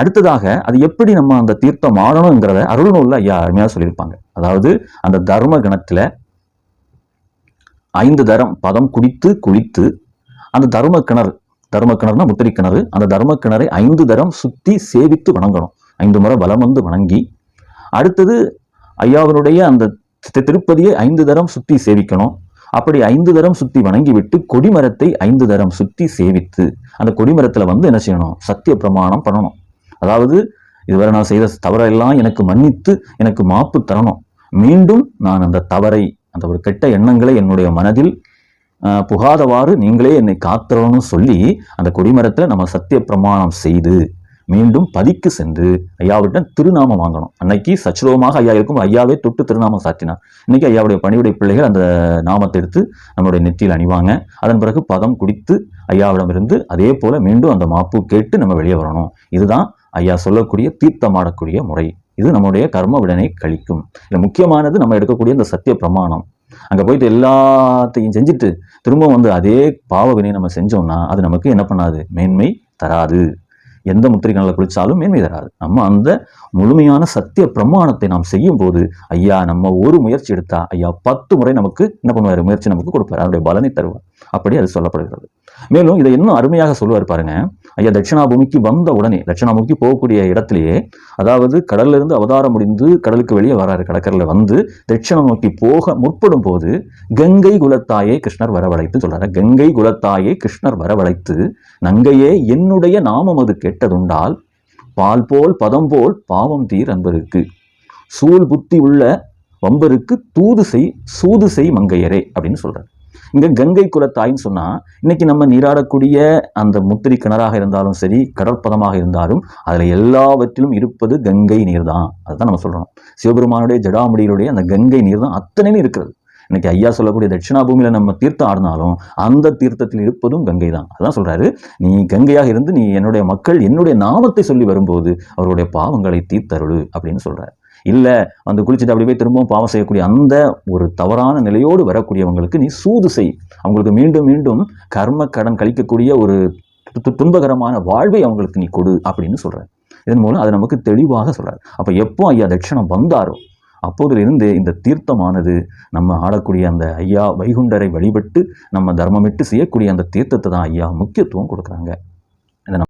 அடுத்ததாக அது எப்படி நம்ம அந்த தீர்த்தம் மாறணுங்கிறத அருள்நூல்ல ஐயா அருமையாக சொல்லியிருப்பாங்க. அதாவது அந்த தர்ம கணத்துல ஐந்து தரம் பதம் குடித்து குளித்து அந்த தர்ம கிணறு தர்ம கிணறுனா முத்திரை கிணறு அந்த தர்ம கிணறை ஐந்து தரம் சுத்தி சேவித்து வணங்கணும். ஐந்து முறை வலம் வந்து வணங்கி அடுத்தது ஐயாவினுடைய அந்த திருப்பதியை ஐந்து தரம் சுத்தி சேவிக்கணும். அப்படி ஐந்து தரம் சுத்தி வணங்கி விட்டு கொடிமரத்தை ஐந்து தரம் சுத்தி சேவித்து அந்த கொடிமரத்துல வந்து என்ன செய்யணும்? சத்திய பிரமாணம் பண்ணணும். அதாவது இதுவரை நான் செய்த தவறெல்லாம் எனக்கு மன்னித்து எனக்கு மாப்பு தரணும். மீண்டும் நான் அந்த தவறை அந்த ஒரு கெட்ட எண்ணங்களை என்னுடைய மனதில் புகாதவாறு நீங்களே என்னை காத்துறணும்னு சொல்லி அந்த கொடிமரத்தில் நம்ம சத்திய பிரமாணம் செய்து மீண்டும் பதிக்கு சென்று ஐயாவிட்ட திருநாமம் வாங்கணும். அன்னைக்கு சச்சுரவமாக ஐயா இருக்கும் ஐயாவே தொட்டு திருநாமம் சாத்தினார் இன்னைக்கு ஐயாவுடைய பணியுடைய பிள்ளைகள் அந்த நாமத்தை எடுத்து நம்மளுடைய நெத்தியில் அணிவாங்க. அதன் பிறகு பதம் குடித்து ஐயாவிடமிருந்து அதே போல மீண்டும் அந்த மாப்பு கேட்டு நம்ம வெளியே வரணும். இதுதான் ஐயா சொல்லக்கூடிய தீர்த்தமாடக்கூடிய முறை. இது நம்முடைய கர்ம விடனை கழிக்கும். இல்லை முக்கியமானது நம்ம எடுக்கக்கூடிய இந்த சத்திய பிரமாணம். அங்கே போயிட்டு எல்லாத்தையும் செஞ்சுட்டு திரும்பவும் வந்து அதே பாவ வினை நம்ம செஞ்சோம்னா அது நமக்கு என்ன பண்ணாது? மேன்மை தராது. எந்த முத்திரைகளில் குளித்தாலும் மேன்மை தராது. நம்ம அந்த முழுமையான சத்திய பிரமாணத்தை நாம் செய்யும் போது ஐயா நம்ம ஒரு முயற்சி எடுத்தா ஐயா பத்து முறை நமக்கு என்ன பண்ணுவார்? முயற்சி நமக்கு கொடுப்பார். அதனுடைய பலனை தருவார். அப்படி அது சொல்லப்படுகிறது. மேலும் இதை இன்னும் அருமையாக சொல்லுவார் பாருங்க. ஐயா தட்சிணாபூமிக்கு வந்த உடனே தட்சிணாபூமிக்கு போகக்கூடிய இடத்திலேயே அதாவது கடல்ல இருந்து அவதாரம் முடிந்து கடலுக்கு வெளியே வராரு கடற்கரையில் வந்து தட்சிணம் நோக்கி போக முற்படும் போது கங்கை குலத்தாயை கிருஷ்ணர் வரவழைத்து சொல்றாரு. கங்கை குலத்தாயை கிருஷ்ணர் வரவழைத்து நங்கையே என்னுடைய நாமம் அது கேட்டதுண்டால் பால் போல் பதம் போல் பாவம் தீர் அன்பருக்கு. சூழ் புத்தி உள்ள வம்பருக்கு தூது செய் சூது செய் மங்கையரே அப்படின்னு சொல்றாரு. இங்க கங்கை குலத்தாயின்னு சொன்னா இன்னைக்கு நம்ம நீராடக்கூடிய அந்த முத்திரி கிணறாக இருந்தாலும் சரி கடற்பதமாக இருந்தாலும் அதுல எல்லாவற்றிலும் இருப்பது கங்கை நீர் தான் அதுதான் நம்ம சொல்றோம். சிவபெருமானுடைய ஜடாமுடியிலுடைய அந்த கங்கை நீர் தான் அத்தனையும் இருக்கிறது. இன்னைக்கு ஐயா சொல்லக்கூடிய தட்சிணா பூமியில நம்ம தீர்த்தம் ஆடினாலும் அந்த தீர்த்தத்தில் இருப்பதும் கங்கை தான் அதான் சொல்றாரு. நீ கங்கையாக இருந்து நீ என்னுடைய மக்கள் என்னுடைய நாமத்தை சொல்லி வரும்போது அவருடைய பாவங்களை தீர்த்தருளு அப்படின்னு சொல்றாரு. இல்லை வந்து குளிச்சுட்டு அப்படி போய் திரும்பவும் பாவம் செய்யக்கூடிய அந்த ஒரு தவறான நிலையோடு வரக்கூடியவங்களுக்கு நீ சூது செய். அவங்களுக்கு மீண்டும் மீண்டும் கர்ம கடன் கழிக்கக்கூடிய ஒரு து- துன்பகரமான வாழ்வை அவங்களுக்கு நீ கொடு அப்படின்னு சொல்றாரு. இதன் மூலம் அது நமக்கு தெளிவாக சொல்கிறார் அப்போ எப்போ ஐயா தட்சிணம் வந்தாரோ அப்போதிலிருந்து இந்த தீர்த்தமானது நம்ம ஆடக்கூடிய அந்த ஐயா வைகுண்டரை வழிபட்டு நம்ம தர்மமிட்டு செய்யக்கூடிய அந்த தீர்த்தத்தை தான் ஐயா முக்கியத்துவம் கொடுக்குறாங்க.